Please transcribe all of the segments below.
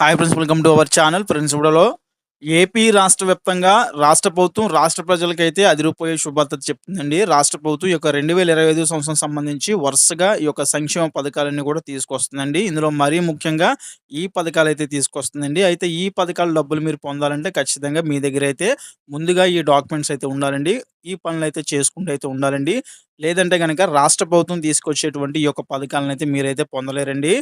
Hi friends welcome to our channel friends ఇప్పుడులో AP రాష్ట్ర వ్యాప్తంగా రాష్ట్ర ప్రభుత్వం రాష్ట్ర ప్రజలకైతే అదిరిపోయే శుభార్త చెప్తుందండి. రాష్ట్ర ప్రభుత్వం యొక్క రెండు వేల ఇరవై ఐదు సంవత్సరం సంబంధించి వరుసగా ఈ యొక్క సంక్షేమ పథకాలన్నీ కూడా తీసుకొస్తుందండి. ఇందులో మరీ ముఖ్యంగా ఈ పథకాలు అయితే తీసుకొస్తుందండి. అయితే ఈ పథకాల డబ్బులు మీరు పొందాలంటే ఖచ్చితంగా మీ దగ్గర అయితే ముందుగా ఈ డాక్యుమెంట్స్ అయితే ఉండాలండి. ఈ పనులు అయితే చేసుకుంటూ అయితే ఉండాలండి. లేదంటే కనుక రాష్ట్ర ప్రభుత్వం తీసుకొచ్చేటువంటి ఈ యొక్క పథకాలను అయితే మీరైతే పొందలేరండి.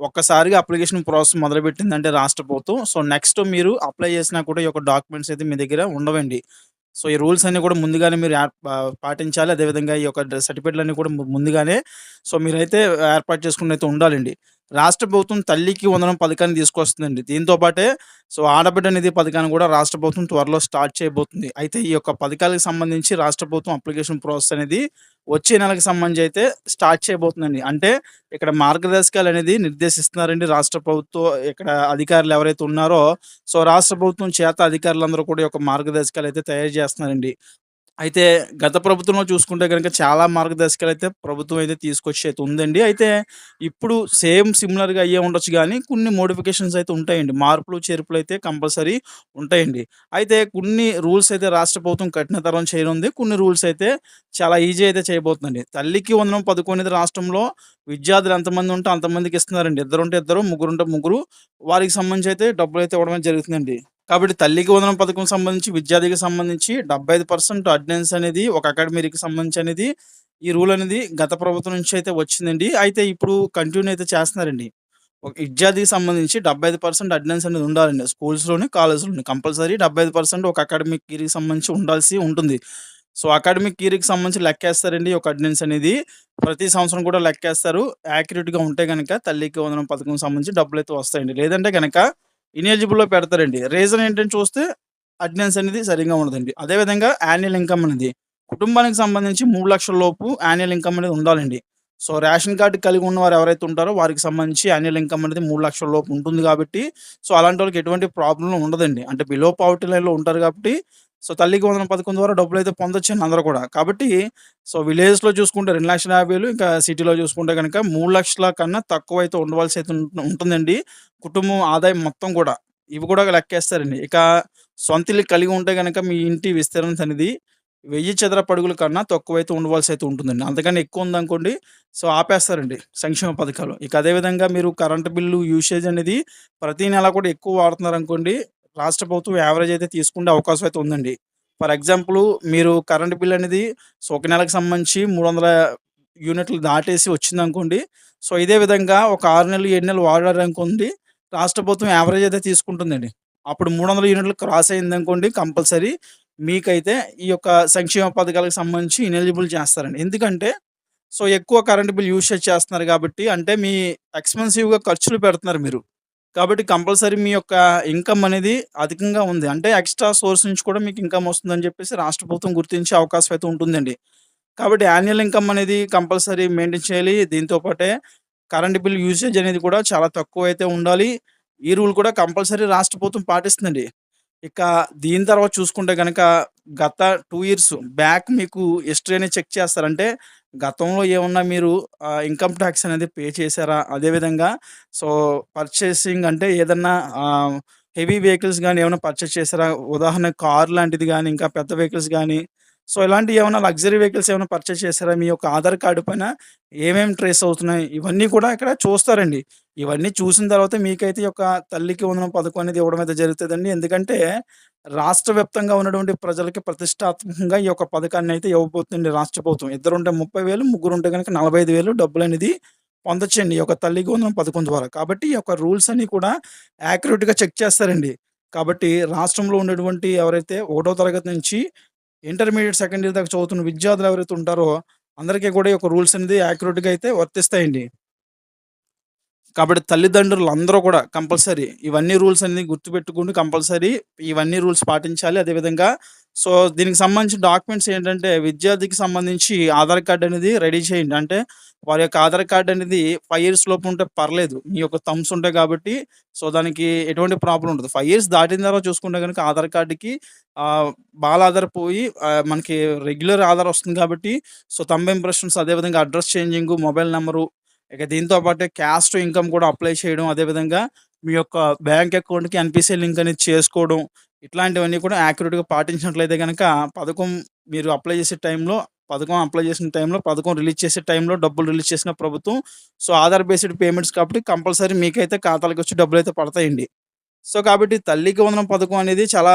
ఒక్కసారిగా అప్లికేషన్ ప్రాసెస్ మొదలుపెట్టిందంటే రాష్ట్ర ప్రభుత్వం సో నెక్స్ట్ మీరు అప్లై చేసినా కూడా ఈ యొక్క డాక్యుమెంట్స్ అయితే మీ దగ్గర ఉండవండి. సో ఈ రూల్స్ అన్నీ కూడా ముందుగానే మీరు పాటించాలి. అదేవిధంగా ఈ యొక్క సర్టిఫికేట్లు అన్ని కూడా ముందుగానే సో మీరైతే ఏర్పాటు చేసుకుని అయితే ఉండాలండి. రాష్ట్ర ప్రభుత్వం తల్లికి వందనం పథకాన్ని తీసుకొస్తుందండి. దీంతో పాటే సో ఆడబిడ్డ నిధి పథకాన్ని కూడా రాష్ట్ర ప్రభుత్వం త్వరలో స్టార్ట్ చేయబోతుంది. అయితే ఈ యొక్క పథకాలకు సంబంధించి రాష్ట్ర ప్రభుత్వం అప్లికేషన్ ప్రాసెస్ అనేది వచ్చే నెలకు సంబంధించి అయితే స్టార్ట్ చేయబోతుందండి. అంటే ఇక్కడ మార్గదర్శకాలు అనేది నిర్దేశిస్తున్నారండి రాష్ట్ర ప్రభుత్వం ఇక్కడ అధికారులు ఎవరైతే ఉన్నారో సో రాష్ట్ర ప్రభుత్వం చేత అధికారులందరూ కూడా ఈ యొక్క మార్గదర్శకాలు అయితే తయారు చేస్తున్నారండి. అయితే గత ప్రభుత్వంలో చూసుకుంటే కనుక చాలా మార్గదర్శకాలు అయితే ప్రభుత్వం అయితే తీసుకొచ్చి అయితే ఉందండి. అయితే ఇప్పుడు సేమ్ సిమిలర్గా అయ్యే ఉండొచ్చు కానీ కొన్ని మోడిఫికేషన్స్ అయితే ఉంటాయండి. మార్పులు చేర్పులు అయితే కంపల్సరీ ఉంటాయండి. అయితే కొన్ని రూల్స్ అయితే రాష్ట్ర ప్రభుత్వం కఠినతరం చేయనుంది. కొన్ని రూల్స్ అయితే చాలా ఈజీ అయితే చేయబోతుందండి. తల్లికి వందనం పథకం అనేది రాష్ట్రంలో విద్యార్థులు ఎంతమంది ఉంటే అంతమందికి ఇస్తున్నారండి. ఇద్దరు ఉంటే ఇద్దరు ముగ్గురు ఉంటే ముగ్గురు. వారికి సంబంధించి అయితే డబ్బులు అయితే ఇవ్వడం జరుగుతుందండి. కాబట్టి తల్లికి వందనం పథకం సంబంధించి విద్యార్థికి సంబంధించి డెబ్బై ఐదు పర్సెంట్ అటెండెన్స్ అనేది ఒక అకాడమీకి సంబంధించి అనేది ఈ రూల్ అనేది గత ప్రభుత్వం నుంచి అయితే వచ్చిందండి. అయితే ఇప్పుడు కంటిన్యూ అయితే చేస్తున్నారండి. ఒక విద్యార్థికి సంబంధించి డెబ్బై ఐదు పర్సెంట్ అటెండెన్స్ అనేది ఉండాలండి. స్కూల్స్లోని కాలేజ్లోని కంపల్సరీ డెబ్బై ఐదు పర్సెంట్ ఒక అకాడమిక్ ఇయర్కి సంబంధించి ఉండాల్సి ఉంటుంది. సో అకాడమిక్ ఇయర్కి సంబంధించి లెక్కేస్తారండి ఒక అటెండెన్స్ అనేది. ప్రతి సంవత్సరం కూడా లెక్కేస్తారు. యాక్యురేట్గా ఉంటే కనుక తల్లికి వందనం పథకం సంబంధించి డబ్బులు అయితే వస్తాయండి. లేదంటే కనుక ఇనెలిజిబుల్లో పెడతారండి. రీజన్ ఏంటని చూస్తే అటెండెన్స్ అనేది సరిగ్గా ఉండదండి. అదేవిధంగా యాన్యువల్ ఇన్కమ్ అనేది కుటుంబానికి సంబంధించి మూడు లక్షల లోపు యాన్యువల్ ఇన్కమ్ అనేది ఉండాలండి. సో రేషన్ కార్డు కలిగి ఉన్న వారు ఎవరైతే ఉంటారో వారికి సంబంధించి యాన్యువల్ ఇన్కమ్ అనేది మూడు లక్షల లోపు ఉంటుంది కాబట్టి సో అలాంటి వాళ్ళకి ఎటువంటి ప్రాబ్లం ఉండదండి. అంటే బిలో పావర్టీ లైన్లో ఉంటారు కాబట్టి సో తల్లికి వందన పథకం ద్వారా డబ్బులు అయితే పొందొచ్చండి అందరూ కూడా. కాబట్టి సో విలేజ్లో చూసుకుంటే రెండు లక్షల యాభై వేలు ఇంకా సిటీలో చూసుకుంటే కనుక మూడు లక్షల కన్నా తక్కువ అయితే ఉండవలసి అయితే ఉంటుందండి. కుటుంబం ఆదాయం మొత్తం కూడా. ఇవి కూడా లెక్కేస్తారండి. ఇక సొంత ఇల్లు కలిగి ఉంటే కనుక మీ ఇంటి విస్తరణ అనేది వెయ్యి చదర పడుగుల కన్నా తక్కువ అయితే ఉండవలసి అయితే ఉంటుందండి. అంతకన్నా ఎక్కువ ఉందనుకోండి సో ఆపేస్తారండి సంక్షేమ పథకాలు. ఇక అదేవిధంగా మీరు కరెంటు బిల్లు యూసేజ్ అనేది ప్రతి నెల కూడా ఎక్కువ వాడుతున్నారు అనుకోండి రాష్ట్ర ప్రభుత్వం యావరేజ్ అయితే తీసుకునే అవకాశం అయితే ఉందండి. ఫర్ ఎగ్జాంపుల్ మీరు కరెంట్ బిల్ అనేది సో ఒక నెలకు సంబంధించి మూడు వందల యూనిట్లు దాటేసి వచ్చింది అనుకోండి. సో ఇదే విధంగా ఒక ఆరు నెలలు ఏడు నెలలు వాడారు అనుకోండి రాష్ట్ర ప్రభుత్వం యావరేజ్ అయితే తీసుకుంటుందండి. అప్పుడు మూడు వందల యూనిట్లు క్రాస్ అయింది అనుకోండి కంపల్సరీ మీకైతే ఈ యొక్క సంక్షేమ పథకాలకు సంబంధించి ఇనెలిజిబుల్ చేస్తారండి. ఎందుకంటే సో ఎక్కువ కరెంట్ బిల్ యూసేజ్ చేస్తున్నారు కాబట్టి అంటే మీ ఎక్స్పెన్సివ్గా ఖర్చులు పెడుతున్నారు మీరు. కాబట్టి కంపల్సరీ మీ యొక్క ఇన్కమ్ అనేది అధికంగా ఉంది. అంటే ఎక్స్ట్రా సోర్స్ నుంచి కూడా మీకు ఇన్కమ్ వస్తుందని చెప్పేసి రాష్ట్ర ప్రభుత్వం గుర్తించే అవకాశం అయితే ఉంటుందండి. కాబట్టి యాన్యువల్ ఇన్కమ్ అనేది కంపల్సరీ మెయింటైన్ చేయాలి. దీంతో పాటే కరెంట్ బిల్ యూసేజ్ అనేది కూడా చాలా తక్కువ అయితే ఉండాలి. ఈ రూల్ కూడా కంపల్సరీ రాష్ట్ర ప్రభుత్వం పాటిస్తుందండి. ఇక దీని తర్వాత చూసుకుంటే కనుక గత టూ ఇయర్స్ బ్యాక్ మీకు హిస్టరీ అనేది చెక్ చేస్తారంటే గతంలో ఏమన్నా మీరు ఇన్కమ్ ట్యాక్స్ అనేది పే చేశారా? అదేవిధంగా సో పర్చేసింగ్ అంటే ఏదన్నా హెవీ వెహికల్స్ కానీ ఏమైనా పర్చేస్ చేశారా? ఉదాహరణ కార్ లాంటిది కానీ ఇంకా పెద్ద వెహికల్స్ కానీ సో ఇలాంటి ఏమైనా లగ్జరీ వెహికల్స్ ఏమైనా పర్చేస్ చేశారా? మీ యొక్క ఆధార్ కార్డు పైన ఏమేమి ట్రేస్ అవుతున్నాయి? ఇవన్నీ కూడా ఇక్కడ చూస్తారండి. ఇవన్నీ చూసిన తర్వాత మీకైతే ఈ యొక్క తల్లికి వందనం పథకం అనేది ఇవ్వడం అయితే జరుగుతుందండి. ఎందుకంటే రాష్ట్ర వ్యాప్తంగా ఉన్నటువంటి ప్రజలకి ప్రతిష్టాత్మకంగా ఈ యొక్క పథకాన్ని అయితే ఇవ్వబోతుంది రాష్ట్ర ప్రభుత్వం. ఇద్దరుంటే ముప్పై వేలు ముగ్గురు ఉంటే కనుక నలభై ఐదు వేలు డబ్బులు అనేది పొందొచ్చండి ఈ యొక్క తల్లికి వందనం పథకం ద్వారా. కాబట్టి ఈ యొక్క రూల్స్ అన్ని కూడా యాక్యురేట్గా చెక్ చేస్తారండి. కాబట్టి రాష్ట్రంలో ఉన్నటువంటి ఎవరైతే ఒకటో తరగతి నుంచి ఇంటర్మీడియట్ సెకండ్ ఇయర్ దాకా చదువుతున్న విద్యార్థులు ఎవరైతే ఉంటారో అందరికీ కూడా ఈ యొక్క రూల్స్ అనేది యాక్యురేట్గా అయితే వర్తిస్తాయండి. కాబట్టి తల్లిదండ్రులు అందరూ కూడా కంపల్సరీ ఇవన్నీ రూల్స్ అనేది గుర్తుపెట్టుకుని కంపల్సరీ ఇవన్నీ రూల్స్ పాటించాలి. అదేవిధంగా సో దీనికి సంబంధించిన డాక్యుమెంట్స్ ఏంటంటే విద్యార్థికి సంబంధించి ఆధార్ కార్డ్ అనేది రెడీ చేయండి. అంటే వారి యొక్క ఆధార్ కార్డ్ అనేది ఫైవ్ ఇయర్స్ లోపు ఉంటే పర్లేదు. మీ యొక్క థమ్స్ ఉంటాయి కాబట్టి సో దానికి ఎటువంటి ప్రాబ్లం ఉండదు. ఫైవ్ ఇయర్స్ దాటిన తర్వాత చూసుకుంటే కనుక ఆధార్ కార్డుకి బాల ఆధార్ పోయి మనకి రెగ్యులర్ ఆధార్ వస్తుంది కాబట్టి సో థంబ్ ఇంప్రెషన్స్ అదేవిధంగా అడ్రస్ చేంజింగ్ మొబైల్ నెంబరు ఇక దీంతో పాటు క్యాస్ట్ ఇన్కమ్ కూడా అప్లై చేయడం అదేవిధంగా మీ యొక్క బ్యాంక్ అకౌంట్‌కి ఎన్‌పిసిఐ లింక్ అనేది చేసుకోవడం, ఇట్లాంటివన్నీ కూడా యాక్యురేట్‌గా పాటించినట్లయితే కనుక పథకం మీరు అప్లై చేసే టైంలో పథకం అప్లై చేసిన టైంలో, పథకం రిలీజ్ చేసే టైంలో డబ్బులు రిలీజ్ చేసిన ప్రభుత్వం సో, ఆధార్ బేస్డ్ పేమెంట్స్ కాబట్టి కంపల్సరీ మీకైతే ఖాతాలకు వచ్చి డబ్బులు అయితే పడతాయండి. సో, కాబట్టి తల్లికి వందనం పథకం అనేది చాలా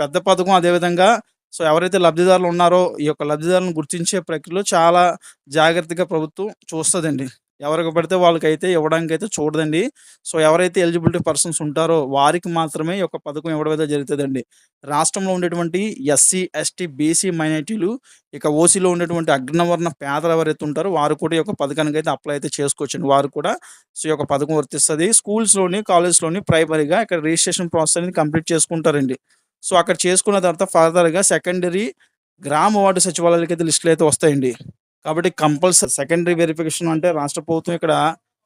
పెద్ద పథకం. అదేవిధంగా సో, ఎవరైతే లబ్ధిదారులు ఉన్నారో ఈ యొక్క లబ్ధిదారులను గుర్తించే ప్రక్రియలో చాలా జాగ్రత్తగా ప్రభుత్వం చూస్తుందండి ఎవరికి పడితే వాళ్ళకైతే ఇవ్వడానికైతే చూడదండి. సో, ఎవరైతే ఎలిజిబిలిటీ పర్సన్స్ ఉంటారో వారికి మాత్రమే ఈ యొక్క పథకం ఇవ్వడం అయితే జరుగుతుందండి రాష్ట్రంలో ఉండేటువంటి ఎస్సీ, ఎస్టీ, బీసీ మైనారిటీలు ఇక ఓసీలో ఉండేటువంటి అగ్నవర్ణ పేదలు ఎవరైతే ఉంటారో వారు కూడా ఈ యొక్క అయితే అప్లై అయితే చేసుకోవచ్చండి. వారు కూడా సో, ఈ యొక్క పథకం వర్తిస్తుంది స్కూల్స్‌లోని, కాలేజ్‌లోని ప్రైమరీగా ఇక్కడ రిజిస్ట్రేషన్ ప్రాసెస్ అనేది కంప్లీట్ చేసుకుంటారండి. సో, అక్కడ చేసుకున్న తర్వాత ఫర్దర్‌గా సెకండరీ గ్రామ వార్డు సచివాలయాలకైతే అయితే వస్తాయండి. కాబట్టి కంపల్సరీ సెకండరీ వెరిఫికేషన్ అంటే రాష్ట్ర ప్రభుత్వం ఇక్కడ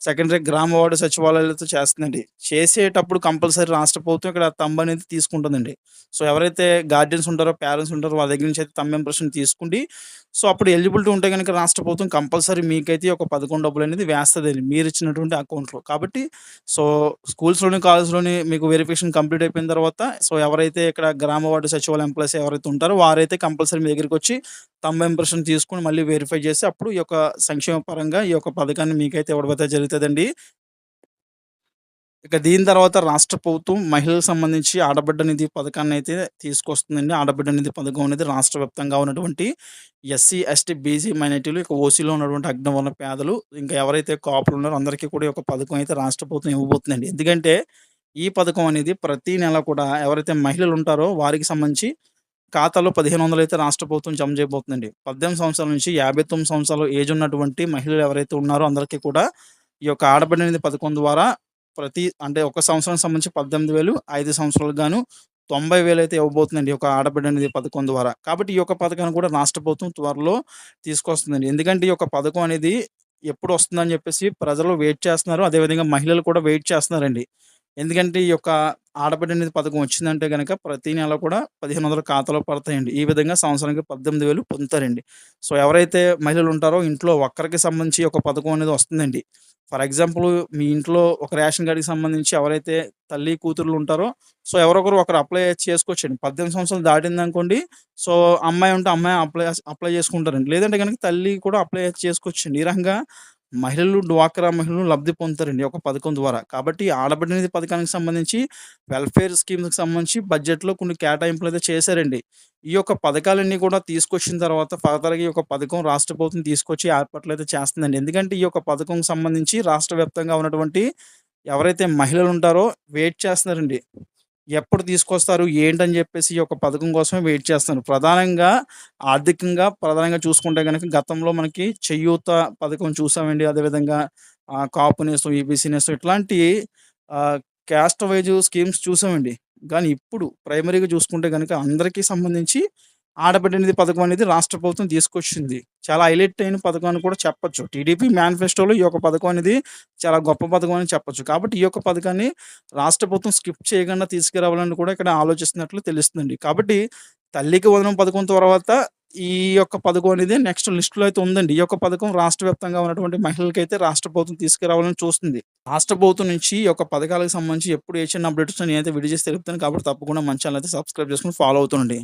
సెకండరీ గ్రామ వార్డు సచివాలయాలతో చేస్తుందండి. చేసేటప్పుడు కంపల్సరీ రాష్ట్ర ప్రభుత్వం ఇక్కడ తమ్ము అనేది తీసుకుంటుందండి. సో, ఎవరైతే గార్డియన్స్ ఉంటారో, పేరెంట్స్ ఉంటారో వాళ్ళ దగ్గర నుంచి అయితే థంబ్ ఇంప్రెషన్ తీసుకుండి సో, అప్పుడు ఎలిజిబిలిటీ ఉంటే గనక రాష్ట్ర ప్రభుత్వం కంపల్సరీ మీకైతే ఒక పదకొండు డబ్బులు అనేది వేస్తుంది మీరు ఇచ్చినటువంటి అకౌంట్‌లో. కాబట్టి సో, స్కూల్స్‌లోని, కాలేజ్‌లోని మీకు వెరిఫికేషన్ కంప్లీట్ అయిపోయిన తర్వాత సో, ఎవరైతే ఇక్కడ గ్రామ వార్డు సచివాలయ ఎంప్లాయీస్ ఎవరైతే ఉంటారో వారైతే కంపల్సరీ మీ దగ్గరికి వచ్చి థంబ్ ఇంప్రెషన్ తీసుకొని మళ్ళీ వెరిఫై చేసి అప్పుడు ఈ యొక్క సంక్షేమ పరంగా ఈ యొక్క పథకాన్ని మీకైతే ఇవ్వడం జరుగుతుందండి ఇక దీని తర్వాత రాష్ట్ర ప్రభుత్వం మహిళలకు సంబంధించి ఆడబిడ్డ నిధి పథకాన్ని అయితే తీసుకొస్తుందండి. ఆడబిడ్డ నిధి పథకం అనేది రాష్ట్ర వ్యాప్తంగా ఉన్నటువంటి ఎస్సీ, ఎస్టీ, బీసీ మైనారిటీలు ఇక ఓసీలో ఉన్నటువంటి అగ్నివర్ణ పేదలు ఇంకా ఎవరైతే కాపులు ఉన్నారో అందరికీ కూడా ఈ యొక్క పథకం అయితే రాష్ట్ర ప్రభుత్వం ఇవ్వబోతుందండి. ఎందుకంటే ఈ పథకం అనేది ప్రతి నెల కూడా ఎవరైతే మహిళలు ఉంటారో వారికి సంబంధించి ఖాతాలో 1500 అయితే రాష్ట్ర ప్రభుత్వం జమ చేయబోతుందండి. 18 సంవత్సరాల నుంచి 59 సంవత్సరాల ఏజ్ ఉన్నటువంటి మహిళలు ఎవరైతే ఉన్నారో అందరికీ కూడా ఈ యొక్క ఆడబిడ్డ నిధి పథకం ద్వారా ప్రతి అంటే ఒక సంవత్సరానికి సంబంధించి 18,000 5 సంవత్సరాలకు గాను 90,000 అయితే ఇవ్వబోతుందండి. ఒక ఆడబిడ్డ నిధి పథకం ద్వారా. కాబట్టి ఈ యొక్క పథకాన్ని కూడా రాష్ట్ర ప్రభుత్వం త్వరలో తీసుకొస్తుందండి. ఎందుకంటే ఈ యొక్క పథకం అనేది ఎప్పుడు వస్తుందని చెప్పేసి ప్రజలు వెయిట్ చేస్తున్నారు. అదేవిధంగా మహిళలు కూడా వెయిట్ చేస్తున్నారండి. ఎందుకంటే ఈ యొక్క ఆడబిడ్డ నిధి పథకం వచ్చిందంటే కనుక ప్రతి నెల కూడా 1500 ఖాతాలో పడతాయండి. ఈ విధంగా సంవత్సరానికి 18,000 పొందుతారండి. సో, ఎవరైతే మహిళలు ఉంటారో ఇంట్లో ఒక్కరికి సంబంధించి ఒక పథకం అనేది వస్తుందండి. ఫర్ ఎగ్జాంపుల్ మీ ఇంట్లో ఒక రేషన్ కార్డ్‌కి సంబంధించి ఎవరైతే తల్లి, కూతుర్లు ఉంటారో సో, ఎవరొకరు ఒకరు అప్లై చేసుకోవచ్చండి. 18 సంవత్సరాలు దాటిందనుకోండి సో, అమ్మాయి ఉంటే అమ్మాయి అప్లై అప్లై చేసుకుంటారండి. లేదంటే గనక తల్లి కూడా అప్లై చేసుకోవచ్చండి. ఈ రకంగా మహిళలు, డ్వాక్రా మహిళలు లబ్ధి పొందుతారండి ఒక పథకం ద్వారా. కాబట్టి ఆడబిడ్డ నిధి పథకానికి సంబంధించి వెల్ఫేర్ స్కీమ్కి సంబంధించి బడ్జెట్‌లో కొన్ని కేటాయింపులు అయితే చేశారండి. ఈ యొక్క పథకాలన్నీ కూడా తీసుకొచ్చిన తర్వాత ఫర్దర్‌గా ఈ యొక్క పథకం రాష్ట్ర ప్రభుత్వం తీసుకొచ్చి ఏర్పాట్లు అయితే చేస్తుందండి. ఎందుకంటే ఈ యొక్క పథకంకి సంబంధించి రాష్ట్ర వ్యాప్తంగా ఉన్నటువంటి ఎవరైతే మహిళలు ఉంటారో వెయిట్ చేస్తున్నారండి. ఎప్పుడు తీసుకొస్తారు ఏంటని చెప్పేసి ఈ యొక్క పథకం కోసమే వెయిట్ చేస్తాను ప్రధానంగా ఆర్థికంగా ప్రధానంగా చూసుకుంటే గనక గతంలో మనకి చేయూత పథకం చూసామండి. అదేవిధంగా కాపు నేస్తం, ఈబీసీ నేస్తం ఇట్లాంటి క్యాస్ట్ వైస్ స్కీమ్స్ చూసామండి. కానీ ఇప్పుడు ప్రైమరీగా చూసుకుంటే కనుక అందరికీ సంబంధించి ఆడబిడ్డ నిధి పథకం అనేది రాష్ట్ర ప్రభుత్వం తీసుకొచ్చింది. చాలా హైలైట్ అయిన పథకం అని కూడా చెప్పొచ్చు. టీడీపీ మేనిఫెస్టోలో ఈ యొక్క పథకం అనేది చాలా గొప్ప పథకం అని చెప్పొచ్చు. కాబట్టి ఈ యొక్క పథకాన్ని రాష్ట్ర ప్రభుత్వం స్కిప్ చేయకుండా తీసుకురావాలని కూడా ఇక్కడ ఆలోచిస్తున్నట్లు తెలుస్తుంది కాబట్టి తల్లికి వదనం పథకం తర్వాత ఈ యొక్క పథకం అనేది నెక్స్ట్ లిస్టులో అయితే ఉందండి. ఈ యొక్క పథకం రాష్ట్ర వ్యాప్తంగా ఉన్నటువంటి మహిళలకైతే రాష్ట్ర ప్రభుత్వం తీసుకురావాలని చూస్తుంది. రాష్ట్ర ప్రభుత్వం నుంచి ఈ యొక్క పథకాలకు సంబంధించి ఎప్పుడు ఏ చిన్న అప్డేట్స్ నేనైతే వీడియో చేసి తెలుపుతాను. కాబట్టి తప్పకుండా మంచి అయితే సబ్స్క్రైబ్ చేసుకుని ఫాలో అవుతుండండి.